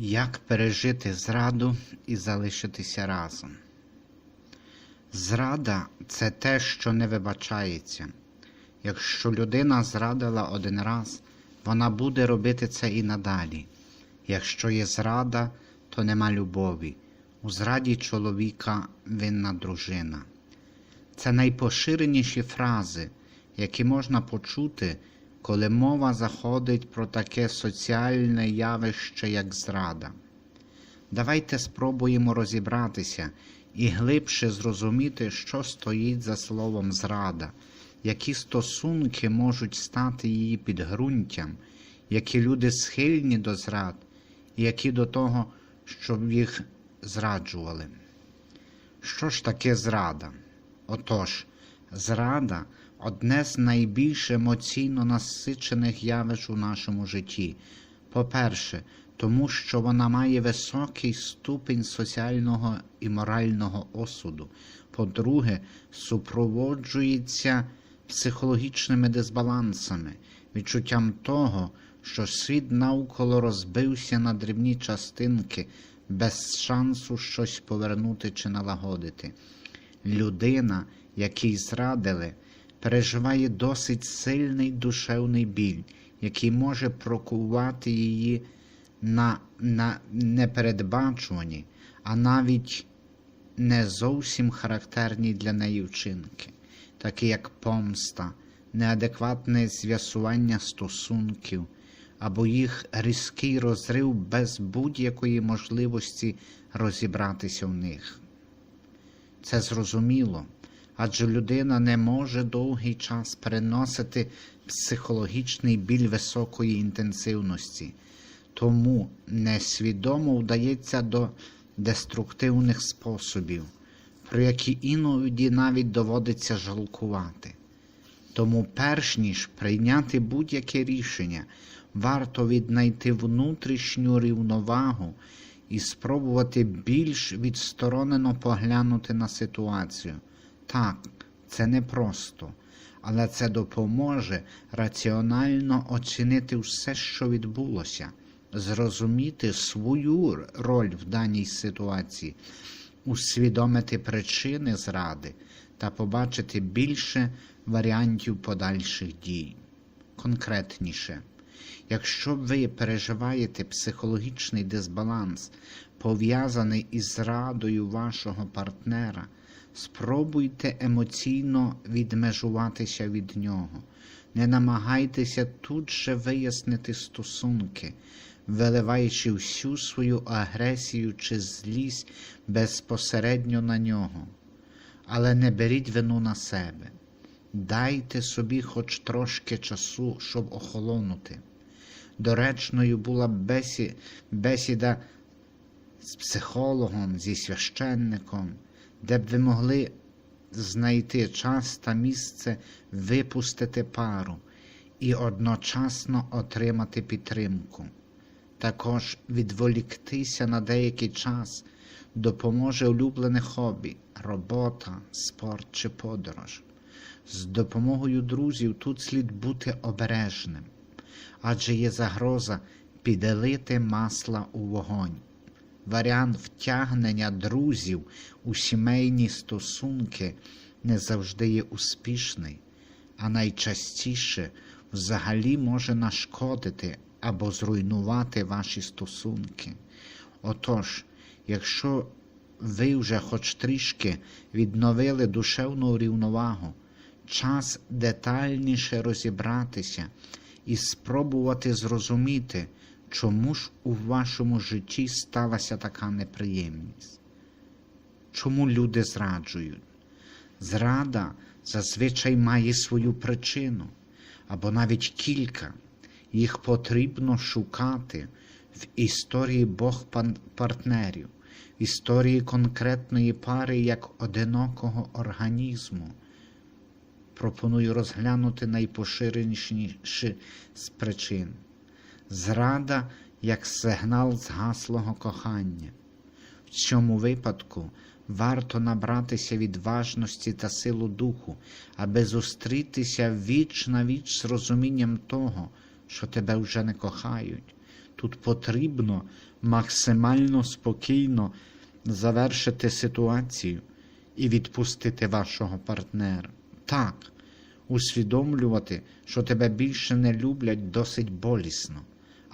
Як пережити зраду і залишитися разом? Зрада це те, що не вибачається. Якщо людина зрадила один раз, вона буде робити це і надалі. Якщо є зрада, то нема любові. У зраді чоловіка винна дружина. Це найпоширеніші фрази, які можна почути, коли мова заходить про таке соціальне явище, як зрада. Давайте спробуємо розібратися і глибше зрозуміти, що стоїть за словом зрада, які стосунки можуть стати її підґрунтям, які люди схильні до зрад, і які до того, щоб їх зраджували. Що ж таке зрада? Отож, зрада одне з найбільш емоційно насичених явищ у нашому житті. По-перше, тому що вона має високий ступінь соціального і морального осуду. По-друге, супроводжується психологічними дисбалансами, відчуттям того, що світ навколо розбився на дрібні частинки без шансу щось повернути чи налагодити. Людина, якій зрадили, переживає досить сильний душевний біль, який може прокувати її на, на непередбачувані, а навіть не зовсім характерні для неї вчинки, такі як помста, неадекватне з'ясування стосунків або їх різкий розрив без будь-якої можливості розібратися в них. Це зрозуміло, адже людина не може довгий час переносити психологічний біль високої інтенсивності, тому несвідомо вдається до деструктивних способів, про які іноді навіть доводиться жалкувати. Тому, перш ніж прийняти будь-яке рішення, варто віднайти внутрішню рівновагу і спробувати більш відсторонено поглянути на ситуацію. Так, це непросто, але це допоможе раціонально оцінити все, що відбулося, зрозуміти свою роль в даній ситуації, усвідомити причини зради та побачити більше варіантів подальших дій. Конкретніше. Якщо ви переживаєте психологічний дисбаланс, пов'язаний із зрадою вашого партнера, спробуйте емоційно відмежуватися від нього. Не намагайтеся тут же вияснити стосунки, виливаючи всю свою агресію чи злість безпосередньо на нього. Але не беріть вину на себе. Дайте собі хоч трошки часу, щоб охолонути. Доречною була бесі... бесіда з психологом, зі священником, де б ви могли знайти час та місце випустити пару і одночасно отримати підтримку. Також відволіктися на деякий час допоможе улюблене хобі, робота, спорт чи подорож. З допомогою друзів тут слід бути обережним, адже є загроза піделити масла у вогонь. Варіант втягнення друзів у сімейні стосунки не завжди є успішний, а найчастіше взагалі може нашкодити або зруйнувати ваші стосунки. Отож, якщо ви вже хоч трішки відновили душевну рівновагу, час детальніше розібратися і спробувати зрозуміти, чому ж у вашому житті сталася така неприємність. Чому люди зраджують? Зрада зазвичай має свою причину або навіть кілька. Їх потрібно шукати в історії Бог партнерів, в історії конкретної пари як одинокого організму. Пропоную розглянути найпоширеніші з причин. Зрада як сигнал згаслого кохання. В цьому випадку варто набратися відважності та силу духу, аби зустрітися віч на віч з розумінням того, що тебе вже не кохають, Тут потрібно максимально спокійно завершити ситуацію і відпустити вашого партнера. Так, усвідомлювати, що тебе більше не люблять, досить болісно.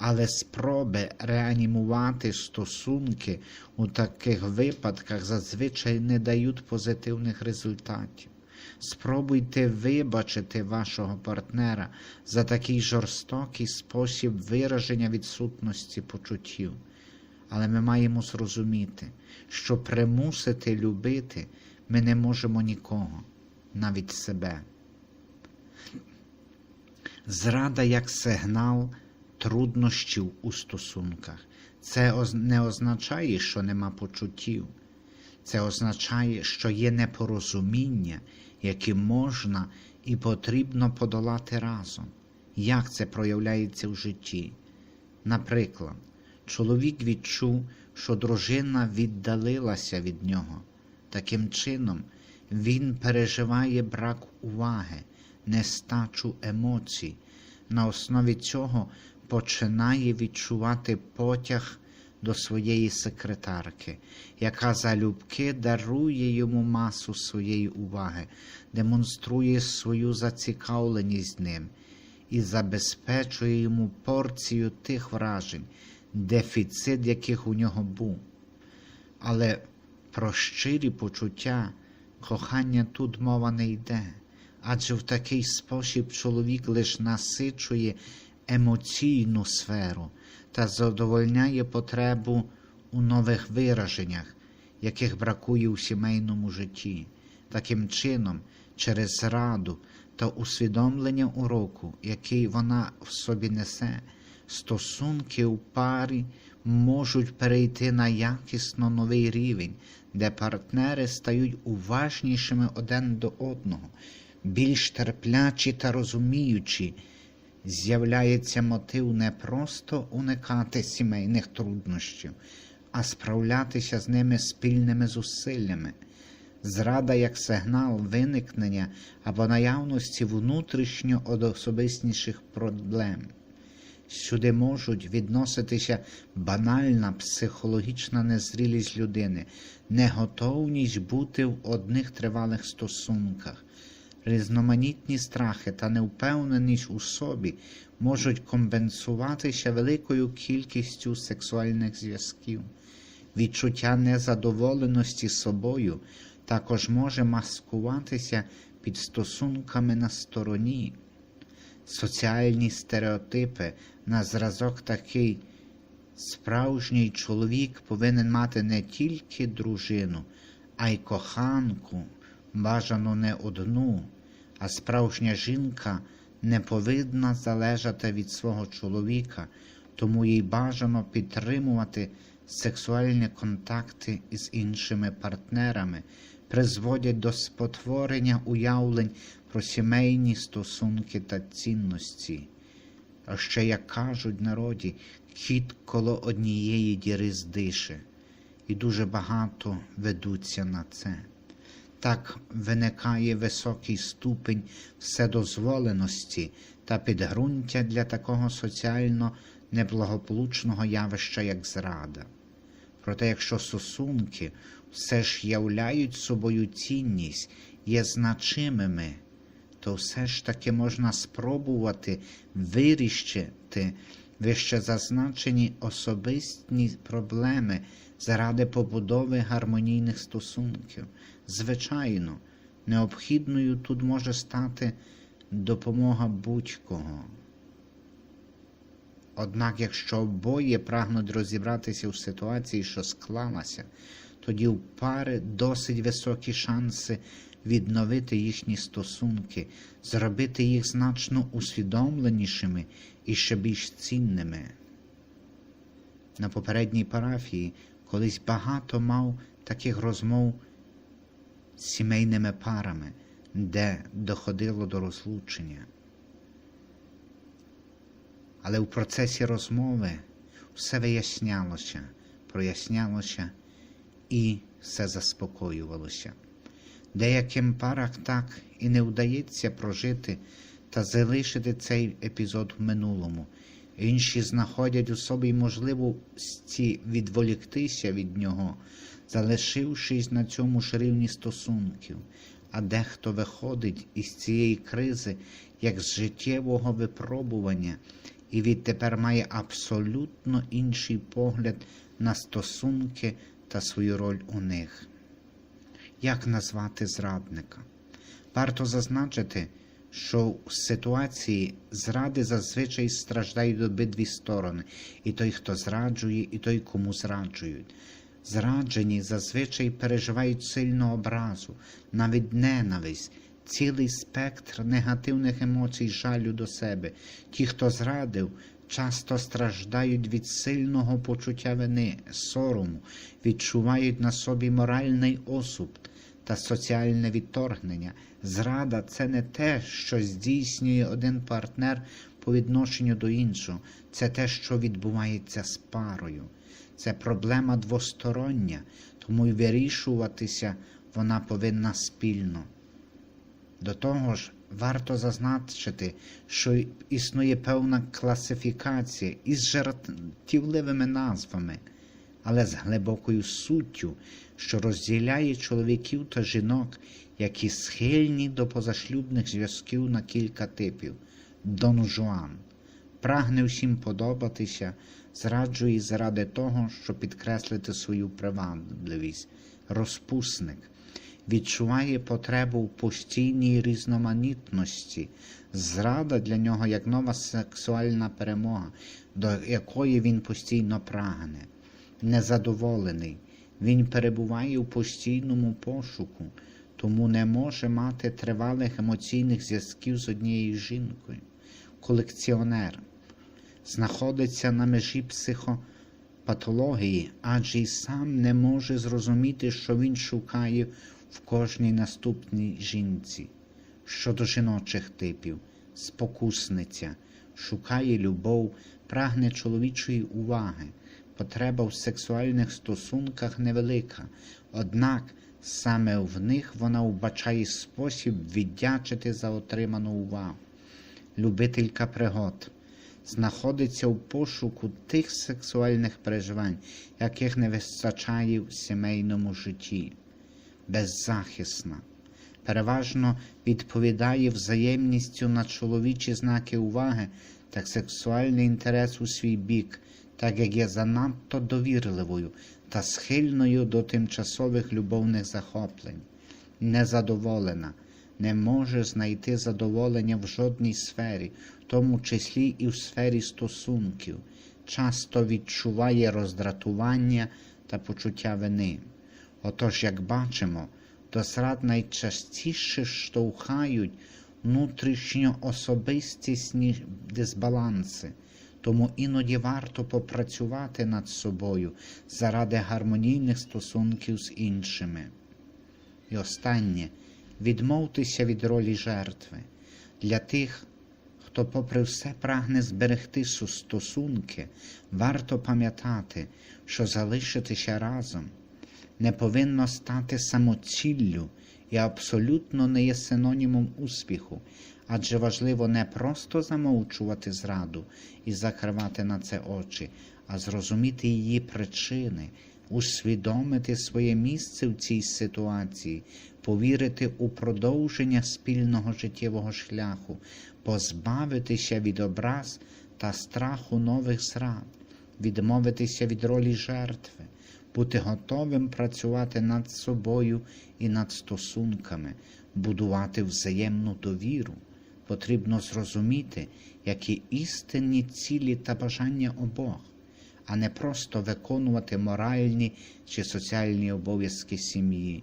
Але спроби реанімувати стосунки у таких випадках зазвичай не дають позитивних результатів. Спробуйте вибачити вашого партнера за такий жорстокий спосіб вираження відсутності почуттів. Але ми маємо зрозуміти, що примусити любити ми не можемо нікого, навіть себе. Зрада як сигнал труднощів у стосунках. Це не означає, що нема почуттів. Це означає, що є непорозуміння, які можна і потрібно подолати разом. Як це проявляється в житті? Наприклад, чоловік відчув, що дружина віддалилася від нього. Таким чином, він переживає брак уваги, нестачу емоцій. На основі цього починає відчувати потяг до своєї секретарки, яка залюбки дарує йому масу своєї уваги, демонструє свою зацікавленість ним і забезпечує йому порцію тих вражень, дефіцит яких у нього був. Але про щирі почуття, кохання тут мова не йде, адже в такий спосіб чоловік лише насичує емоційну сферу та задовольняє потребу у нових вираженнях, яких бракує у сімейному житті. Таким чином, через раду та усвідомлення уроку, який вона в собі несе, стосунки у парі можуть перейти на якісно новий рівень, де партнери стають уважнішими один до одного, більш терплячі та розуміючі. З'являється мотив не просто уникати сімейних труднощів, а справлятися з ними спільними зусиллями. Зрада як сигнал виникнення або наявності внутрішньо особистіших проблем. Сюди можуть відноситися банальна психологічна незрілість людини, неготовність бути в одних тривалих стосунках. Різноманітні страхи та невпевненість у собі можуть компенсуватися великою кількістю сексуальних зв'язків. Відчуття незадоволеності собою також може маскуватися під стосунками на стороні. Соціальні стереотипи на зразок такий справжній чоловік повинен мати не тільки дружину, а й коханку, бажано не одну, а справжня жінка не повинна залежати від свого чоловіка, тому їй бажано підтримувати сексуальні контакти із іншими партнерами, призводять до спотворення уявлень про сімейні стосунки та цінності. А ще, як кажуть народі, кіт коло однієї діри здише, і дуже багато ведуться на це. Так виникає високий ступень вседозволеності та підґрунтя для такого соціально неблагополучного явища, як зрада. Проте, якщо стосунки все ж являють собою цінність, є значимими, то все ж таки можна спробувати вирішити вище зазначені особистні проблеми заради побудови гармонійних стосунків. Звичайно, необхідною тут може стати допомога будь-кого. Однак, якщо обоє прагнуть розібратися у ситуації, що склалася, тоді у пари досить високі шанси відновити їхні стосунки, зробити їх значно усвідомленішими і ще більш цінними. На попередній парафії колись багато мав таких розмов з сімейними парами, де доходило до розлучення. Але в процесі розмови все вияснялося, прояснялося і все заспокоювалося. Деяким парах так і не вдається прожити та залишити цей епізод в минулому, Інші знаходять у собі можливості відволіктися від нього, залишившись на цьому ж рівні стосунків, а дехто виходить із цієї кризи як з життєвого випробування і відтепер має абсолютно інший погляд на стосунки та свою роль у них. Як назвати зрадника? Варто зазначити, що в ситуації зради зазвичай страждають обидві сторони, і той, хто зраджує, і той, кому зраджують. Зраджені зазвичай переживають сильну образу, навіть ненависть, цілий спектр негативних емоцій жалю до себе. Ті, хто зрадив, часто страждають від сильного почуття вини, сорому, відчувають на собі моральний осуд та соціальне відторгнення. Зрада це не те, що здійснює один партнер по відношенню до іншого, це те, що відбувається з парою. Це проблема двостороння, тому й вирішуватися вона повинна спільно. До того ж, варто зазначити, що існує певна класифікація із жартівливими назвами, але з глибокою суттю, що розділяє чоловіків та жінок, які схильні до позашлюбних зв'язків на кілька типів. Дон Жуан прагне всім подобатися, зраджує заради того, щоб підкреслити свою привабливість, розпусник відчуває потребу в постійній різноманітності. Зрада для нього як нова сексуальна перемога, до якої він постійно прагне. Незадоволений, він перебуває у постійному пошуку, тому не може мати тривалих емоційних зв'язків з однією жінкою. Колекціонер знаходиться на межі психопатології, адже й сам не може зрозуміти, що він шукає в кожній наступній жінці. Щодо жіночих типів, спокусниця, шукає любов, прагне чоловічої уваги. Потреба в сексуальних стосунках невелика, однак саме в них вона вбачає спосіб віддячити за отриману увагу. Любителька пригод. Знаходиться у пошуку тих сексуальних переживань, яких не вистачає в сімейному житті. Беззахисна, переважно відповідає взаємністю на чоловічі знаки уваги та сексуальний інтерес у свій бік, так як є занадто довірливою та схильною до тимчасових любовних захоплень, незадоволена. Не може знайти задоволення в жодній сфері, в тому числі і в сфері стосунків, часто відчуває роздратування та почуття вини. Отож, як бачимо, до зрад найчастіше штовхають внутрішньо особистісні дисбаланси, тому іноді варто попрацювати над собою заради гармонійних стосунків з іншими. І останнє відмовтеся від ролі жертви для тих, хто, попри все, прагне зберегти стосунки, варто пам'ятати, що залишитися разом не повинно стати самоціллю і абсолютно не є синонімом успіху, адже важливо не просто замовчувати зраду і закривати на це очі, а зрозуміти її причини, усвідомити своє місце в цій ситуації, повірити у продовження спільного життєвого шляху, позбавитися від образ та страху нових зрад, відмовитися від ролі жертви бути готовим працювати над собою і над стосунками, будувати взаємну довіру. Потрібно зрозуміти, які істинні цілі та бажання обох, а не просто виконувати моральні чи соціальні обов'язки сім'ї.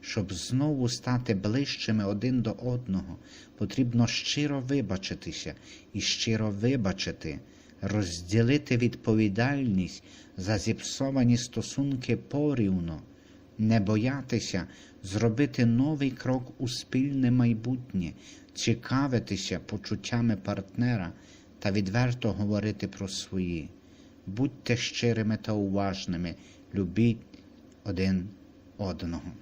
Щоб знову стати ближчими один до одного, потрібно щиро вибачитися і щиро вибачити розділити відповідальність за зіпсовані стосунки порівно, не боятися зробити новий крок у спільне майбутнє, цікавитися почуттями партнера та відверто говорити про свої. Будьте щирими та уважними, любіть один одного.